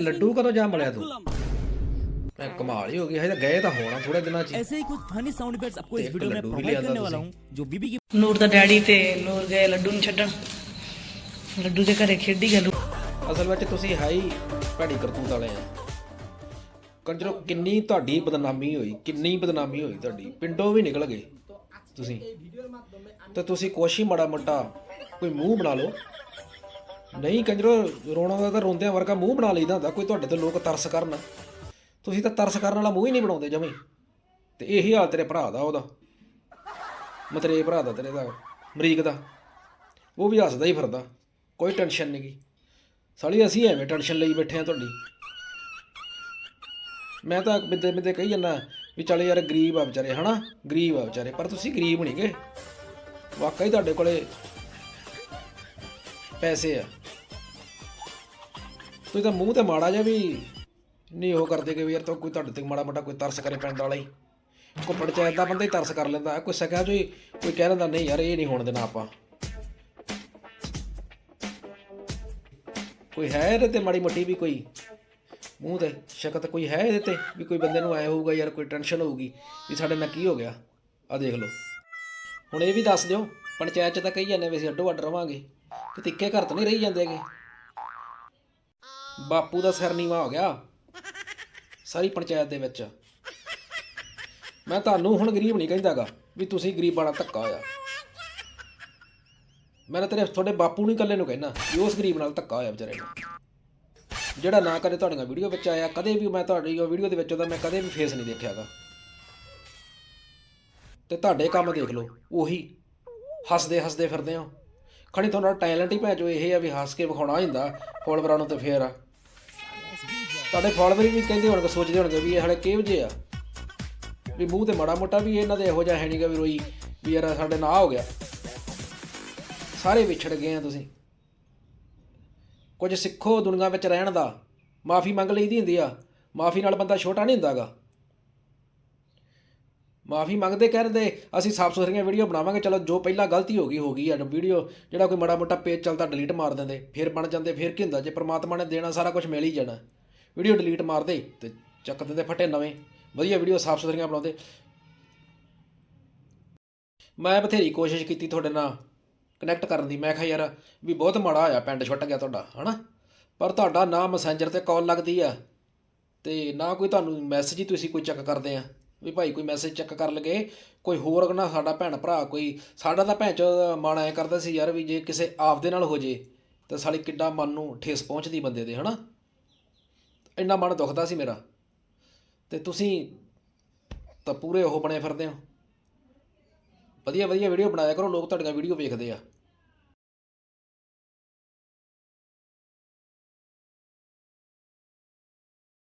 ਲੱਡੂ ਕਦੋਂ ਜਾ ਮਿਲਿਆ ਤੂੰ ਮੈਂ ਕਮਾਲ ਹੀ ਹੋ ਗਈ ਹਜੇ ਤਾਂ ਗਏ ਤਾਂ ਹੋਣਾ ਥੋੜੇ ਦਿਨਾਂ ਚ ਹੀ। ऐसे ही कुछ फनी साउंड इफेक्ट्स आपको इस एक वीडियो में लड्डू भी प्रोवाइड लिया था करने वाला तुसी। हूँ जो बीबी की ਨੂਰ ਦਾ ਡੈਡੀ ਤੇ ਨੂਰ ਗਏ ਲੱਡੂ ਨੂੰ ਛੱਡਣ ਲੱਡੂ ਦੇ ਘਰੇ ਖੇਡੀ ਗਿਆ ਅਸਲ ਵਿੱਚ ਤੁਸੀਂ ਹੈ ਹੀ ਭੈੜੀ ਕਰਤੂਤ ਵਾਲੇ ਆ ਕੰਜਰੋ ਕਿੰਨੀ ਤੁਹਾਡੀ ਬਦਨਾਮੀ ਹੋਈ ਕਿੰਨੀ ਬਦਨਾਮੀ ਹੋਈ ਤੁਹਾਡੀ ਪਿੰਡੋਂ ਵੀ ਨਿਕਲ ਗਏ ਤੁਸੀਂ ਤੇ ਤੁਸੀਂ ਕੋਸ਼ੀ ਮਾੜਾ ਮੋਟਾ ਕੋਈ ਮੂੰਹ ਬਣਾ ਲਓ ਨਹੀਂ ਕੰਜਰੋ, ਰੋਣਾ ਦਾ ਤਾਂ ਰੋਂਦਿਆਂ ਵਰਗਾ ਮੂੰਹ ਬਣਾ ਲਈਦਾ ਹੁੰਦਾ, ਕੋਈ ਤੁਹਾਡੇ ਤੇ ਲੋਕ ਤਰਸ ਕਰਨ। ਤੁਸੀਂ ਤਾਂ ਤਰਸ ਕਰਨ ਵਾਲਾ ਮੂੰਹ ਹੀ ਨਹੀਂ ਬਣਾਉਂਦੇ ਜਮੇ। ਤੇ ਇਹੀ ਹਾਲ ਤੇਰੇ ਭਰਾ ਦਾ, ਉਹਦਾ। ਮਤਰੇ ਭਰਾ ਦਾ ਤੇਰੇ ਦਾ, ਅਮਰੀਕ ਦਾ। ਉਹ ਵੀ ਹੱਸਦਾ ਹੀ ਫਿਰਦਾ, ਕੋਈ ਟੈਨਸ਼ਨ ਨਹੀਂ ਗੀ। ਸਾਲੀ, ਅਸੀਂ ਐਵੇਂ ਟੈਨਸ਼ਨ ਲਈ ਬੈਠੇ ਆ ਤੁਹਾਡੀ। ਮੈਂ ਤਾਂ ਬਿੰਦੇ ਬਿੰਦੇ ਕਹੀ ਜਾਂਦਾ, ਵੀ ਚੱਲ ਯਾਰ ਗਰੀਬ ਆ ਵਿਚਾਰੇ, ਹਨਾ? ਗਰੀਬ ਆ ਵਿਚਾਰੇ, ਪਰ ਤੁਸੀਂ ਗਰੀਬ ਨਹੀਂ ਗੇ। ਵਾਕਈ ਤੁਹਾਡੇ ਕੋਲੇ ਪੈਸੇ ਆ। ਤੁਸੀਂ ਤਾਂ ਮੂੰਹ ਤੇ ਮਾੜਾ ਜਿਹਾ ਵੀ ਨਹੀਂ ਉਹ ਕਰਦੇ ਕਿ ਵੀ ਯਾਰ ਤਾਂ ਕੋਈ ਤੁਹਾਡੇ ਤੇ ਮਾੜਾ ਮੋਟਾ ਕੋਈ ਤਰਸ ਕਰੇ ਪਿੰਡ ਵਾਲਾ ਹੀ। ਕੋਈ ਪੰਚਾਇਤ ਦਾ ਬੰਦਾ ਹੀ ਤਰਸ ਕਰ ਲੈਂਦਾ, ਕੋਈ ਸਕਿਆ ਜੋ ਕੋਈ ਕਹਿ ਦਿੰਦਾ, ਨਹੀਂ ਯਾਰ ਇਹ ਨਹੀਂ ਹੋਣ ਦੇਣਾ ਆਪਾਂ। ਕੋਈ ਹੈ ਇਹਦੇ ਤੇ ਮਾੜੀ ਮੋਟੀ ਵੀ ਕੋਈ? ਮੂੰਹ ਤੇ ਸ਼ਕਤ ਕੋਈ ਹੈ ਇਹਦੇ ਤੇ ਵੀ ਕੋਈ ਬੰਦੇ ਨੂੰ ਆਇਆ ਹੋਊਗਾ ਯਾਰ ਕੋਈ ਟੈਨਸ਼ਨ ਹੋਊਗੀ ਵੀ ਸਾਡੇ ਨਾਲ ਕੀ ਹੋ ਗਿਆ? ਆ ਦੇਖ ਲਓ। ਹੁਣ ਇਹ ਵੀ ਦੱਸ ਦਿਓ, ਪੰਚਾਇਤ ਚ ਤਾਂ ਕਹੀ ਜਾਂਦੇ ਵੀ ਅਸੀਂ ਅੱਡੋ ਅੱਡ ਰਵਾਂਗੇ। ਕਿ ਤਿੱਕੇ ਘਰ ਤਾਂ ਨਹੀਂ ਰਹੀ ਜਾਂਦੇਗੇ ਬਾਪੂ ਦਾ ਸਿਰ ਨੀਵਾ ਹੋ ਗਿਆ। ਸਾਰੀ ਪੰਚਾਇਤ ਦੇ ਵਿੱਚ। ਮੈਂ ਤੁਹਾਨੂੰ ਹੁਣ ਗਰੀਬ ਨਹੀਂ ਕਹਿੰਦਾਗਾ ਵੀ ਤੁਸੀਂ ਗਰੀਬਾਂ ਨਾਲ ਧੱਕਾ ਹੋਇਆ। ਮੈਂ ਤਾਂ ਤੇਰੇ ਤੁਹਾਡੇ ਬਾਪੂ ਨੂੰ ਇਕੱਲੇ ਨੂੰ ਕਹਿਣਾ ਵੀ ਉਸ ਗਰੀਬ ਨਾਲ ਧੱਕਾ ਹੋਇਆ ਵਿਚਾਰੇ ਨੂੰ। ਜਿਹੜਾ ਨਾ ਕਦੇ ਤੁਹਾਡੀਆਂ ਵੀਡੀਓ ਵਿੱਚ ਆਇਆ, ਕਦੇ ਵੀ ਮੈਂ ਤੁਹਾਡੀ ਉਹ ਵੀਡੀਓ ਦੇ ਵਿੱਚ ਉਹਦਾ ਮੈਂ ਕਦੇ ਵੀ ਫੇਸ ਨਹੀਂ ਦੇਖਿਆਗਾ। ਤੇ ਤੁਹਾਡੇ ਕੰਮ ਦੇਖ ਲਓ, ਉਹੀ ਹੱਸਦੇ ਹੱਸਦੇ ਫਿਰਦੇ ਹੋ। ਖਣੀ ਤੁਹਾਡਾ ਟੈਲੈਂਟ ਹੀ ਭੈਜੋ ਇਹ ਆ ਵੀ ਹੱਸ ਕੇ ਵਿਖਾਉਣਾ ਹੁੰਦਾ ਫੋਲੋਵਰਾਂ ਨੂੰ ਤੇ ਫੇਰ ਆ। ਤੁਹਾਡੇ ਫੋਲੋਵਰ ਵੀ ਕਹਿੰਦੇ ਹੋਣਗੇ, ਸੋਚਦੇ ਹੋਣਗੇ ਵੀ ਇਹ ਸਾਡੇ ਕਿਹੋ ਜਿਹੇ ਆ। ਵੀ ਮੂੰਹ ਤੇ ਮਾੜਾ ਮੋਟਾ ਵੀ ਇਹਨਾਂ ਦੇ ਇਹੋ ਜਿਹਾ ਹੈ ਨਹੀਂਗਾ ਵੀ ਰੋਈ, ਵੀ ਯਾਰ ਸਾਡੇ ਨਾਲ ਹੋ ਗਿਆ। ਸਾਰੇ ਵਿਛੜ ਗਏ ਆ ਤੁਸੀਂ। ਕੁਝ ਸਿੱਖੋ ਦੁਨੀਆ ਵਿੱਚ ਰਹਿਣ ਦਾ। ਮਾਫੀ ਮੰਗ ਲਈਦੀ ਹੁੰਦੀ ਆ। ਮਾਫੀ ਨਾਲ ਬੰਦਾ ਛੋਟਾ ਨਹੀਂ ਹੁੰਦਾਗਾ। ਮਾਫੀ ਮੰਗਦੇ ਕਹਿੰਦੇ, ਅਸੀਂ ਸਾਫ਼ ਸੁਥਰੀਆਂ ਵੀਡੀਓ ਬਣਾਵਾਂਗੇ, ਚਲੋ ਜੋ ਪਹਿਲਾਂ ਗਲਤੀ ਹੋ ਗਈ ਹੋ ਗਈ ਆ ਵੀਡੀਓ, ਜਿਹੜਾ ਕੋਈ ਮਾੜਾ ਮੋਟਾ ਪੇਜ ਚੱਲਦਾ ਡਿਲੀਟ ਮਾਰ ਦਿੰਦੇ, ਫਿਰ ਬਣ ਜਾਂਦੇ, ਫਿਰ ਕੀ ਹੁੰਦਾ? ਜੇ ਪ੍ਰਮਾਤਮਾ ਨੇ ਦੇਣਾ, ਸਾਰਾ ਕੁਝ ਮਿਲ ਹੀ ਜਾਣਾ। ਵੀਡੀਓ ਡਿਲੀਟ ਮਾਰਦੇ ਤੇ ਚੱਕ ਦਿੰਦੇ ਫਟੇ ਨਵੇਂ। ਵਧੀਆ ਵੀਡੀਓ ਸਾਫ਼ ਸੁਥਰੀਆਂ ਬਣਾਉਂਦੇ। ਮੈਂ ਬਥੇਰੀ ਕੋਸ਼ਿਸ਼ ਕੀਤੀ ਤੁਹਾਡੇ ਨਾਲ ਕਨੈਕਟ ਕਰਨ ਦੀ। ਮੈਂ ਕਿਹਾ ਯਾਰ ਵੀ ਬਹੁਤ ਮਾੜਾ ਹੋਇਆ, ਪਿੰਡ ਛੁੱਟ ਗਿਆ ਤੁਹਾਡਾ, ਹਨਾ? ਪਰ ਤੁਹਾਡਾ ਨਾ ਮੈਸੇਂਜਰ ਤੇ ਕਾਲ ਲੱਗਦੀ ਆ ਤੇ ਨਾ ਕੋਈ ਤੁਹਾਨੂੰ ਮੈਸੇਜ ਹੀ ਤੁਸੀਂ ਕੋਈ ਚੈੱਕ ਕਰਦੇ ਆ ਵੀ ਭਾਈ ਕੋਈ ਮੈਸੇਜ ਚੈੱਕ ਕਰ ਲਗੇ, ਕੋਈ ਹੋਰ ਨਾ ਸਾਡਾ ਭੈਣ ਭਰਾ, ਕੋਈ ਸਾਡਾ ਤਾਂ ਭੈਣ ਚ ਮਨ ਐ ਕਰਦਾ ਸੀ ਯਾਰ ਵੀ ਜੇ ਕਿਸੇ ਆਪ ਦੇ ਨਾਲ ਹੋ ਜੇ, ਤਾਂ ਸਾਲੀ ਕਿੱਡਾ ਮਨ ਨੂੰ ਠੇਸ ਪਹੁੰਚਦੀ ਬੰਦੇ ਦੇ, ਹਨਾ? ਇੰਨਾ ਮਨ ਦੁਖਦਾ ਸੀ ਮੇਰਾ। ਤੇ ਤੁਸੀਂ ਤਾਂ ਪੂਰੇ ਉਹ ਬਣੇ ਫਿਰਦੇ ਹੋ। ਵਧੀਆ ਵਧੀਆ ਵੀਡੀਓ ਬਣਾਇਆ ਕਰੋ, ਲੋਕ ਤੁਹਾਡੀਆਂ ਵੀਡੀਓ ਵੇਖਦੇ ਆ।